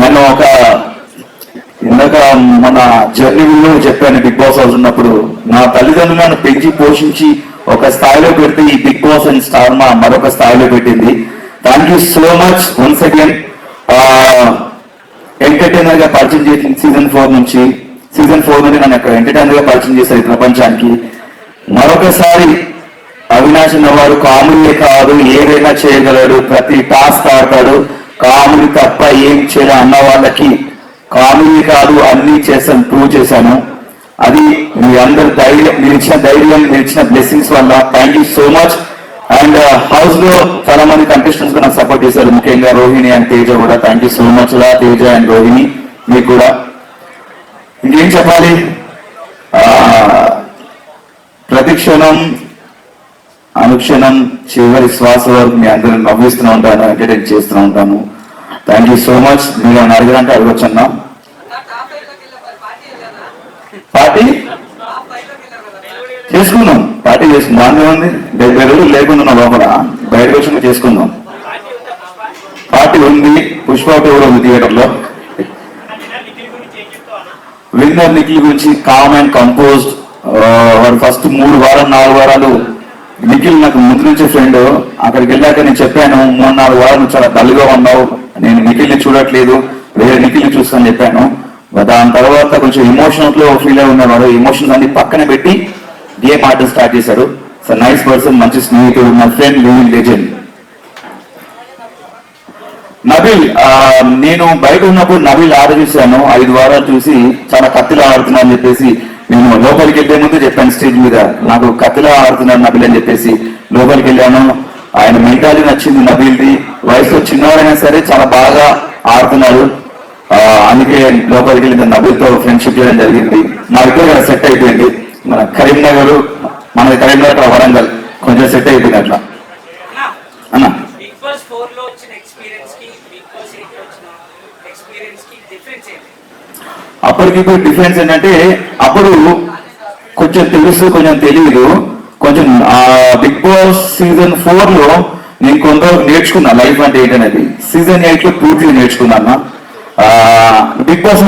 నన్ను ఒక ఇందాక మన జర్నీలో చెప్పాను బిగ్ బాస్ హౌస్ ఉన్నప్పుడు. నా తల్లిదండ్రులు నన్ను పెంచి పోషించి ఒక స్థాయిలో పెడితే ఈ బిగ్ బాస్ అండ్ స్టార్ మా మరొక స్థాయిలో పెట్టింది. Thank you so much once again ఎంటర్టైనర్గా పరిచయం చేసింది సీజన్ ఫోర్ నుంచి సీజన్ ఫోర్ నుండి నన్ను అక్కడ ఎంటర్టైనర్గా పరిచయం చేశారు ఈ ప్రపంచానికి. మరొకసారి అవినాష్ అన్నవాడు కామెడీ కాదు ఏదైనా చేయగలడు ప్రతి టాస్క్ ఆడతాడు. కామెడీ తప్ప ఏం చేయడం అన్న వాళ్ళకి కామెడీ కాదు అన్ని చేశాను ప్రూవ్ చేశాను. అది మీ అందరి ధైర్యం మీరు ఇచ్చిన ధైర్యం మీరు ఇచ్చిన బ్లెస్సింగ్స్ వల్ల thank you so much and హౌస్లో చాలా మంది కంటెస్టెంట్స్ నాకు సపోర్ట్ చేశారు. ముఖ్యంగా రోహిణి అండ్ తేజ కూడా. థ్యాంక్ యూ సో మచ్ లా తేజ అండ్ రోహిణి. మీకు కూడా. ఇంకేం చెప్పాలి? ప్రతిక్షణం ప్రతి క్షణం అనుక్షణం చివరి శ్వాస వరకు మీ అందరిని నవ్విస్తూనే ఉంటాను ఎంటర్టైన్ చేస్తూ ఉంటాను. థ్యాంక్ యూ సో మచ్ మీరు ఏమైనా అడిగినంటే అడగొచ్చు అన్నా. పార్టీ? చేసుకుందాం. పార్టీ చేసుకుందాం. బాగానే ఉంది డెబ్బై రోజులు లేకుండా లోపల బయటకు వచ్చి చేసుకుందాం. పార్టీ ఉంది. పుష్ప కూడా ఉంది థియేటర్లో. విన్నర్ నిఖిల్ గురించి కామ్ అండ్ కంపోజ్డ్ వాడు ఫస్ట్ మూడు వారాలు నాలుగు వారాలు నిఖిల్ నాకు ముందు నుంచి ఫ్రెండ్ అక్కడికి వెళ్ళాక నేను చెప్పాను మూడు నాలుగు వారాలు చాలా డల్గా ఉన్నావు. నేను నిఖిల్ని చూడట్లేదు వేరే నిఖిల్ని చూస్తాను చెప్పాను. దాని తర్వాత కొంచెం ఎమోషనల్లో ఫీల్ అయి ఉన్నవాడు ఎమోషన్స్ అన్ని పక్కన పెట్టి గేమ్ ఆడటం స్టార్ట్ చేశాడు. సో నైస్ పర్సన్ మంచి స్నేహితుడు my friend living legend Nabeel నేను బయట ఉన్నప్పుడు నబిల్ ఆడ చూశాను. ఐదు వారాలు చూసి చాలా కత్తిలా ఆడుతున్నా అని చెప్పేసి నేను లోపలికి వెళ్ళే ముందు చెప్పాను స్టేజ్ మీద. నాకు కత్తిలా ఆడుతున్నాను నబిల్ అని చెప్పేసి లోపలికి వెళ్ళాను. ఆయన మెంటాలిటీ నచ్చింది నబిల్ది. వయసులో చిన్నవాడైనా సరే చాలా బాగా ఆడుతున్నాడు ఆ, అందుకే లోపలికి వెళ్ళి నబిల్తో ఫ్రెండ్షిప్ చేయడం జరిగింది. మా ఇద్దరు సెట్ అయిపోయింది. మన కరీంనగర్ మన కరీంనగర్ వరంగల్ కొంచెం సెట్ అయిపోయింది అట్లా. అన్న? అప్పటికి ఇప్పుడు డిఫరెన్స్ ఏంటంటే అప్పుడు కొంచెం తెలుసు కొంచెం తెలియదు కొంచెం బిగ్ బాస్ సీజన్ ఫోర్లో నేను కొంత నేర్చుకున్నా. లైఫ్ అంటే ఏంటనేది? సీజన్ ఎయిట్లో పూర్తిగా నేర్చుకున్నా బిగ్ బాస్